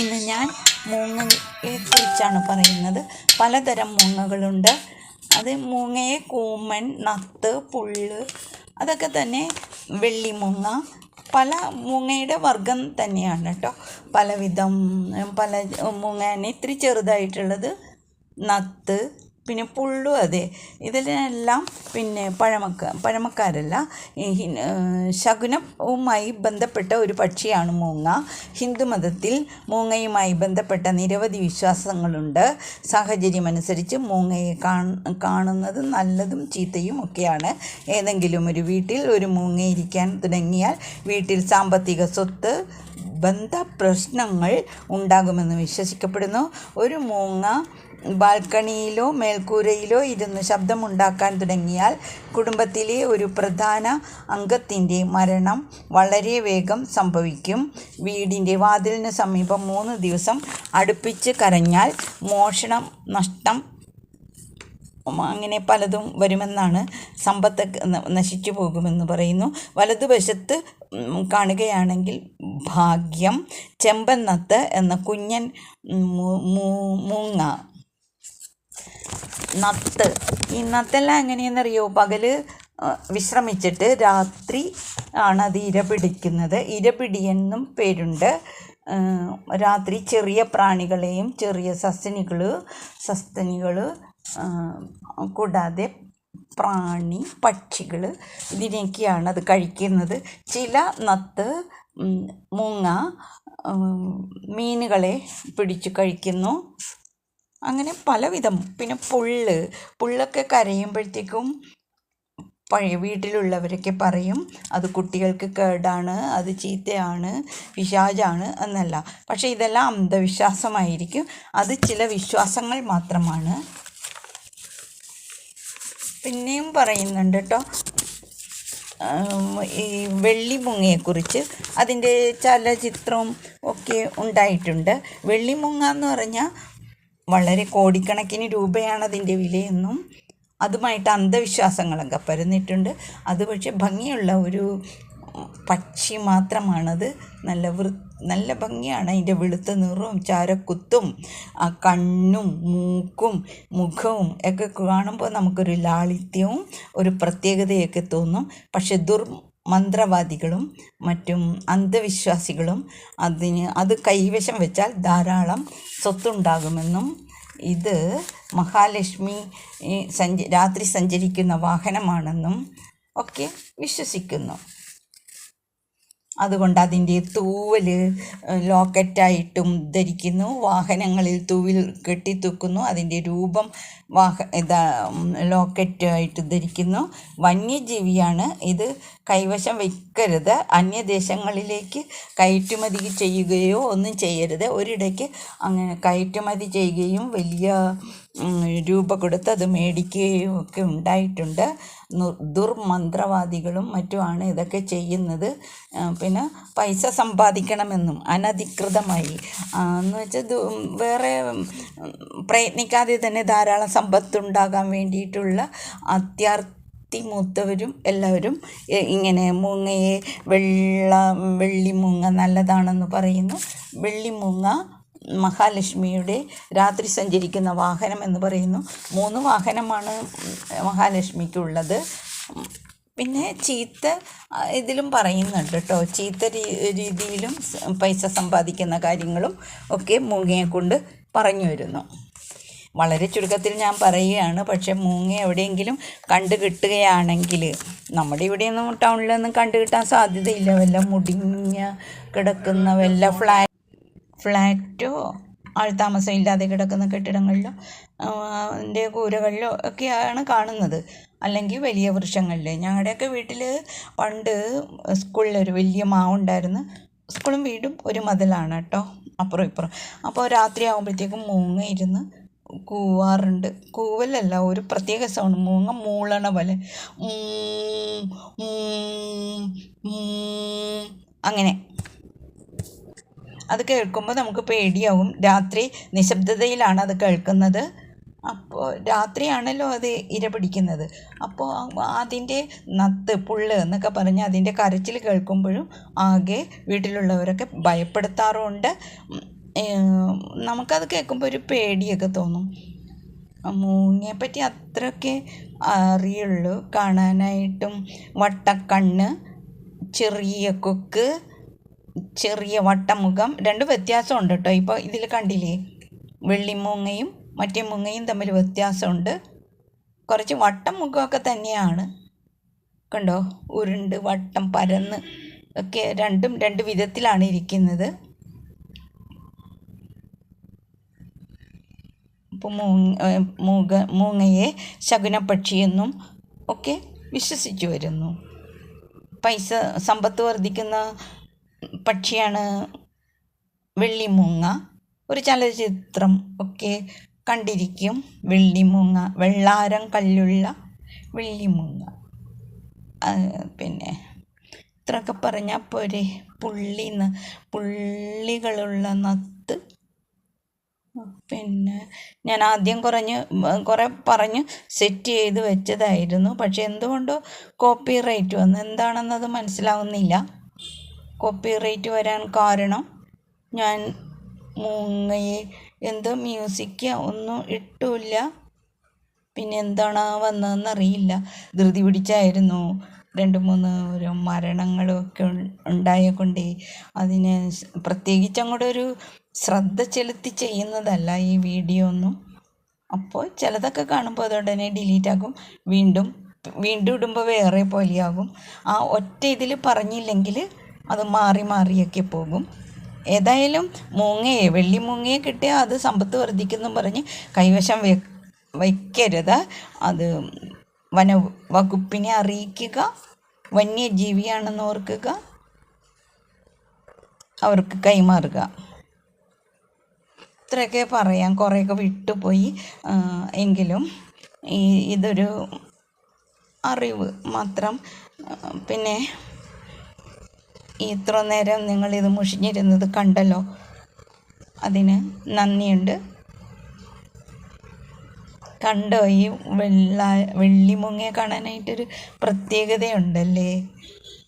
ഇന്ന് ഞാൻ മൂങ്ങയെ കുറിച്ചാണ് പറയുന്നത്. പലതരം മൂങ്ങകളുണ്ട്. അത് മൂങ്ങയെ കൂമൻ നത്ത് പുള്ള് അതൊക്കെ തന്നെ വെള്ളിമൂങ്ങ പല മൂങ്ങയുടെ വർഗം തന്നെയാണ് കേട്ടോ. പലവിധം പല മൂങ്ങ ഇത്തിരി ചെറുതായിട്ടുള്ളത് നത്ത് പിന്നെ പുള്ളും അതെ. ഇതിലെല്ലാം പിന്നെ പഴമക്ക പഴമക്കാരല്ല. ശകുനവുമായി ബന്ധപ്പെട്ട ഒരു പക്ഷിയാണ് മൂങ്ങ. ഹിന്ദുമതത്തിൽ മൂങ്ങയുമായി ബന്ധപ്പെട്ട നിരവധി വിശ്വാസങ്ങളുണ്ട്. സാഹചര്യമനുസരിച്ച് മൂങ്ങയെ കാണ് കാണുന്നത് നല്ലതും ചീത്തയും ഒക്കെയാണ്. ഏതെങ്കിലും ഒരു വീട്ടിൽ ഒരു മൂങ്ങ ഇരിക്കാൻ തുടങ്ങിയാൽ വീട്ടിൽ സാമ്പത്തിക സ്വത്ത് ബന്ധ പ്രശ്നങ്ങൾ ഉണ്ടാകുമെന്ന് വിശ്വസിക്കപ്പെടുന്നു. ഒരു മൂങ്ങ ബാൽക്കണിയിലോ മേൽക്കൂരയിലോ ഇരുന്ന് ശബ്ദമുണ്ടാക്കാൻ തുടങ്ങിയാൽ കുടുംബത്തിലെ ഒരു പ്രധാന അംഗത്തിന്റെ മരണം വളരെ വേഗം സംഭവിക്കും. വീടിന്റെ വാതിലിന് സമീപം മൂന്ന് ദിവസം അടുപ്പിച്ച് കരഞ്ഞാൽ മോഷണം നഷ്ടം അങ്ങനെ പലതും വരുമെന്നാണ് സമ്പത്ത് നശിച്ചു പോകുമെന്ന് പറയുന്നു. വലതുവശത്ത് കാണുകയാണെങ്കിൽ ഭാഗ്യം ചെമ്പന്നത്ത് എന്ന കുഞ്ഞൻ മൂങ്ങ നത്ത് ഈ നത്തെല്ലാം എങ്ങനെയെന്നറിയോ? പകൽ വിശ്രമിച്ചിട്ട് രാത്രി ആണ് അത് ഇര പിടിക്കുന്നത്. ഇരപിടി എന്നും പേരുണ്ട്. രാത്രി ചെറിയ പ്രാണികളെയും ചെറിയ സസ്തനികൾ സസ്തനികൾ കൂടാതെ പ്രാണി പക്ഷികൾ ഇതിനെയൊക്കെയാണ് അത് കഴിക്കുന്നത്. ചില നത്ത് മൂങ്ങ മീനുകളെ പിടിച്ചു കഴിക്കുന്നു. അങ്ങനെ പലവിധം. പിന്നെ പുള്ള്. പുള്ളൊക്കെ കരയുമ്പോഴത്തേക്കും പഴയ വീട്ടിലുള്ളവരൊക്കെ പറയും അത് കുട്ടികൾക്ക് കേടാണ് അത് ചീത്തയാണ് പിശാചാണ് എന്നല്ല. പക്ഷേ ഇതെല്ലാം അന്ധവിശ്വാസമായിരിക്കും. അത് ചില വിശ്വാസങ്ങൾ മാത്രമാണ്. പിന്നെയും പറയുന്നുണ്ട് കേട്ടോ ഈ വെള്ളിമുങ്ങയെക്കുറിച്ച്. അതിന്റെ ചലച്ചിത്രവും ഒക്കെ ഉണ്ടായിട്ടുണ്ട്. വെള്ളിമുങ്ങ എന്ന് പറഞ്ഞാൽ വളരെ കോടിക്കണക്കിന് രൂപയാണ് അതിന്റെ വിലയെന്നും അതുമായിട്ട് അന്ധവിശ്വാസങ്ങളും പരന്നിട്ടുണ്ട്. അത് പക്ഷേ ഭംഗിയുള്ള ഒരു പക്ഷി മാത്രമാണത്. നല്ല വൃ നല്ല ഭംഗിയാണ് അതിന്റെ വെളുത്ത നിറവും ചാരക്കുത്തും ആ കണ്ണും മൂക്കും മുഖവും ഒക്കെ കാണുമ്പോൾ നമുക്കൊരു ലാളിത്യവും ഒരു പ്രത്യേകതയൊക്കെ തോന്നും. പക്ഷെ ദുർ മന്ത്രവാദികളും മറ്റും അന്ധവിശ്വാസികളും അതിന് അത് കൈവശം വെച്ചാൽ ധാരാളം സ്വത്തുണ്ടാകുമെന്നും ഇത് മഹാലക്ഷ്മി സഞ്ച രാത്രി സഞ്ചരിക്കുന്ന വാഹനമാണെന്നും ഒക്കെ വിശ്വസിക്കുന്നു. അതുകൊണ്ട് അതിന്റെ തൂവൽ ലോക്കറ്റായിട്ടും ധരിക്കുന്നു വാഹനങ്ങളിൽ തൂവിൽ കെട്ടിത്തൂക്കുന്നു അതിന്റെ രൂപം വാഹ ഇതാ ലോക്കറ്റായിട്ട് ധരിക്കുന്നു. വന്യജീവിയാണ് ഇത് കൈവശം വയ്ക്കരുത് അന്യദേശങ്ങളിലേക്ക് കയറ്റുമതി ചെയ്യുകയോ ഒന്നും ചെയ്യരുത്. ഒരിടയ്ക്ക് അങ്ങനെ കയറ്റുമതി ചെയ്യുകയും വലിയ രൂപ കൊടുത്ത് അത് മേടിക്കുകയും ഒക്കെ ഉണ്ടായിട്ടുണ്ട്. ദുർമന്ത്രവാദികളും മറ്റുമാണ് ഇതൊക്കെ ചെയ്യുന്നത്. പിന്നെ പൈസ സമ്പാദിക്കണമെന്നും അനധികൃതമായി. എന്ന് വെച്ചാൽ വേറെ പ്രയത്നിക്കാതെ തന്നെ ധാരാളം സമ്പത്തുണ്ടാകാൻ വേണ്ടിയിട്ടുള്ള അത്യാർത്ഥി മൂത്തവരും എല്ലാവരും ഇങ്ങനെ മുങ്ങയെ വെള്ള വെള്ളിമൂങ്ങ നല്ലതാണെന്ന് പറയുന്നു. വെള്ളിമൂങ്ങ മഹാലക്ഷ്മിയുടെ രാത്രി സഞ്ചരിക്കുന്ന വാഹനം എന്ന് പറയുന്നു. മൂന്ന് വാഹനമാണ് മഹാലക്ഷ്മിക്കുള്ളത്. പിന്നെ ചീത്ത ഇതിലും പറയുന്നുണ്ട് കേട്ടോ. ചീത്ത രീതിയിലും പൈസ സമ്പാദിക്കുന്ന കാര്യങ്ങളും ഒക്കെ മൂങ്ങയെ കൊണ്ട് പറഞ്ഞു വരുന്നു. വളരെ ചുരുക്കത്തിൽ ഞാൻ പറയുകയാണ്. പക്ഷേ മൂങ്ങ എവിടെയെങ്കിലും കണ്ടു കിട്ടുകയാണെങ്കിൽ നമ്മുടെ ഇവിടെയൊന്നും ടൗണിലൊന്നും കണ്ടു കിട്ടാൻ സാധ്യതയില്ല. വല്ല മുടിഞ്ഞ കിടക്കുന്ന വല്ല ഫ്ലാ ഫ്ലാറ്റോ ആൾതാമസം ഇല്ലാതെ കിടക്കുന്ന കെട്ടിടങ്ങളിലോ അതിന്റെ കൂരകളിലോ ഒക്കെയാണ് കാണുന്നത്. അല്ലെങ്കിൽ വലിയ വൃക്ഷങ്ങളിൽ ഞങ്ങളുടെയൊക്കെ വീട്ടിൽ പണ്ട് സ്കൂളിലൊരു വലിയ മാവുണ്ടായിരുന്നു. സ്കൂളും വീടും ഒരു മതിലാണ് കേട്ടോ. അപ്പുറം ഇപ്പുറം. അപ്പോൾ രാത്രി ആകുമ്പോഴത്തേക്കും മൂങ്ങ ഇരുന്ന് കൂവാറുണ്ട്. കൂവലല്ല ഒരു പ്രത്യേക സൗണ്ട് മൂങ്ങ മൂളണ പോലെ. അങ്ങനെ. അത് കേൾക്കുമ്പോൾ നമുക്ക് പേടിയാവും. രാത്രി നിശബ്ദതയിലാണ് അത് കേൾക്കുന്നത്. അപ്പോൾ രാത്രിയാണല്ലോ അത് ഇര പിടിക്കുന്നത്. അപ്പോൾ അതിന്റെ നത്ത് പുള്ള് എന്നൊക്കെ പറഞ്ഞ് അതിന്റെ കരച്ചിൽ കേൾക്കുമ്പോഴും ആകെ വീട്ടിലുള്ളവരൊക്കെ ഭയപ്പെടുത്താറുമുണ്ട് നമുക്കത് കേൾക്കുമ്പോൾ ഒരു പേടിയൊക്കെ തോന്നും. മൂങ്ങയെ പറ്റി അത്രയൊക്കെ അറിയുള്ളൂ. കാണാനായിട്ടും വട്ടക്കണ്ണ് ചെറിയ കൊക്ക് ചെറിയ വട്ടമുഖം രണ്ട് വ്യത്യാസമുണ്ട് കേട്ടോ ഇപ്പോൾ ഇതിൽ കണ്ടില്ലേ? വെള്ളിമൂങ്ങയും മറ്റേ മൂങ്ങയും തമ്മിൽ വ്യത്യാസമുണ്ട്. കുറച്ച് വട്ടം മുഖമൊക്കെ തന്നെയാണ്. കണ്ടോ? ഉരുണ്ട് വട്ടം പരന്ന് ഒക്കെ രണ്ടും രണ്ട് വിധത്തിലാണ് ഇരിക്കുന്നത്. മൂങ്ങ മൂങ്ങയെ ശകുനപക്ഷിയെന്നും ഒക്കെ വിശ്വസിച്ചു വരുന്നു. പൈസ സമ്പത്ത് വർദ്ധിക്കുന്ന പക്ഷിയാണ് വെള്ളിമൂങ്ങ ഒരു ചലച്ചിത്രം ഒക്കെ കണ്ടിരിക്കും. വെള്ളിമൂങ്ങ വെള്ളാരം കല്ലുള്ള വെള്ളിമൂങ്ങ പിന്നെ ഇത്രയൊക്കെ പറഞ്ഞാൽ പോരെ. പുള്ളിന്ന് പുള്ളികളുള്ള പിന്നെ ഞാൻ ആദ്യം കുറഞ്ഞ് കുറേ പറഞ്ഞ് സെറ്റ് ചെയ്ത് വെച്ചതായിരുന്നു. പക്ഷെ എന്തുകൊണ്ടോ കോപ്പി റൈറ്റ് വന്നു. എന്താണെന്നത് മനസ്സിലാവുന്നില്ല. കോപ്പി റൈറ്റ് വരാൻ കാരണം ഞാൻ മൂങ്ങയെ എന്തോ മ്യൂസിക് ഒന്നും ഇട്ടില്ല. പിന്നെ എന്താണ് വന്നതെന്ന് അറിയില്ല. ധൃതി പിടിച്ചായിരുന്നു. രണ്ട് മൂന്ന് ഒരു മരണങ്ങളൊക്കെ ഒക്കെ ഉണ്ടായ കൊണ്ടേ അതിന് പ്രത്യേകിച്ച് അങ്ങോട്ട് ഒരു ശ്രദ്ധ ചെലുത്തി ചെയ്യുന്നതല്ല ഈ വീഡിയോ ഒന്നും. അപ്പോൾ ചിലതൊക്കെ കാണുമ്പോൾ അതുടനെ ഡിലീറ്റ് ആക്കും വീണ്ടും വീണ്ടും ഇടുമ്പോൾ വേറെ പോലെയാകും. ആ ഒറ്റ ഇതിൽ പറഞ്ഞില്ലെങ്കിൽ അത് മാറി മാറിയൊക്കെ പോകും. ഏതായാലും മൂങ്ങയെ വെള്ളി മൂങ്ങയെ കിട്ടിയാൽ അത് സമ്പത്ത് വർദ്ധിക്കുന്നു പറഞ്ഞ് കൈവശം വെ വയ്ക്കരുത് അത് വന വകുപ്പിനെ അറിയിക്കുക. വന്യജീവിയാണെന്ന് ഓർക്കുക. അവർക്ക് കൈമാറുക. ഇത്രയൊക്കെ പറയാം കുറേയൊക്കെ വിട്ടുപോയി. എങ്കിലും ഈ ഇതൊരു അറിവ് മാത്രം. പിന്നെ ഇത്ര നേരം നിങ്ങളിത് മുഷിഞ്ഞിരുന്നത് കണ്ടല്ലോ. അതിന് നന്ദിയുണ്ട്. കണ്ടോ ഈ വെള്ള വെള്ളിമുങ്ങയെ കാണാനായിട്ടൊരു പ്രത്യേകതയുണ്ടല്ലേ?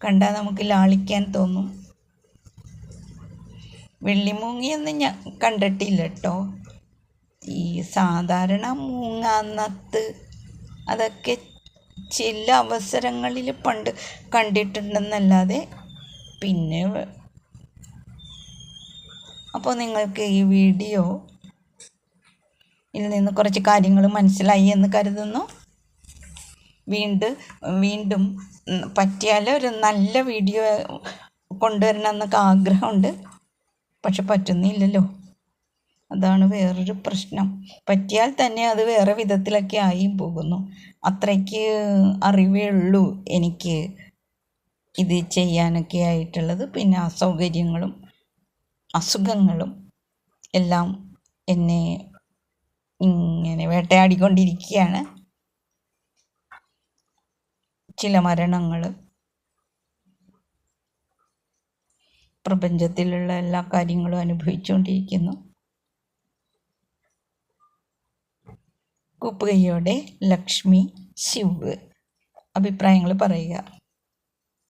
കണ്ടാൽ നമുക്ക് ലാളിക്കാൻ തോന്നും. വെള്ളിമൂങ്ങയൊന്നും ഞാൻ കണ്ടിട്ടില്ല കേട്ടോ ഈ സാധാരണ മൂങ്ങ നത്ത് അതൊക്കെ ചില അവസരങ്ങളിൽ പണ്ട് കണ്ടിട്ടുണ്ടെന്നല്ലാതെ പിന്നെ അപ്പോൾ നിങ്ങൾക്ക് ഈ വീഡിയോ ഇതിൽ നിന്ന് കുറച്ച് കാര്യങ്ങൾ മനസ്സിലായി എന്ന് കരുതുന്നു. വീണ്ടും വീണ്ടും പറ്റിയാൽ ഒരു നല്ല വീഡിയോ കൊണ്ടുവരണം എന്നൊക്കെ ആഗ്രഹമുണ്ട്. പക്ഷെ പറ്റുന്നില്ലല്ലോ. അതാണ് വേറൊരു പ്രശ്നം. പറ്റിയാൽ തന്നെ അത് വേറെ വിധത്തിലൊക്കെ ആയി പോകുന്നു. അത്രയ്ക്ക് അറിവേ ഉള്ളൂ എനിക്ക് ഇത് ചെയ്യാനൊക്കെ ആയിട്ടുള്ളത്. പിന്നെ അസൗകര്യങ്ങളും അസുഖങ്ങളും എല്ലാം എന്നെ ഇങ്ങനെ വേട്ടയാടിക്കൊണ്ടിരിക്കുകയാണ്. ചില മരണങ്ങൾ പ്രപഞ്ചത്തിലുള്ള എല്ലാ കാര്യങ്ങളും അനുഭവിച്ചുകൊണ്ടിരിക്കുന്നു. കുപ്പുകയോടെ ലക്ഷ്മി ശിവ് അഭിപ്രായങ്ങൾ പറയുക.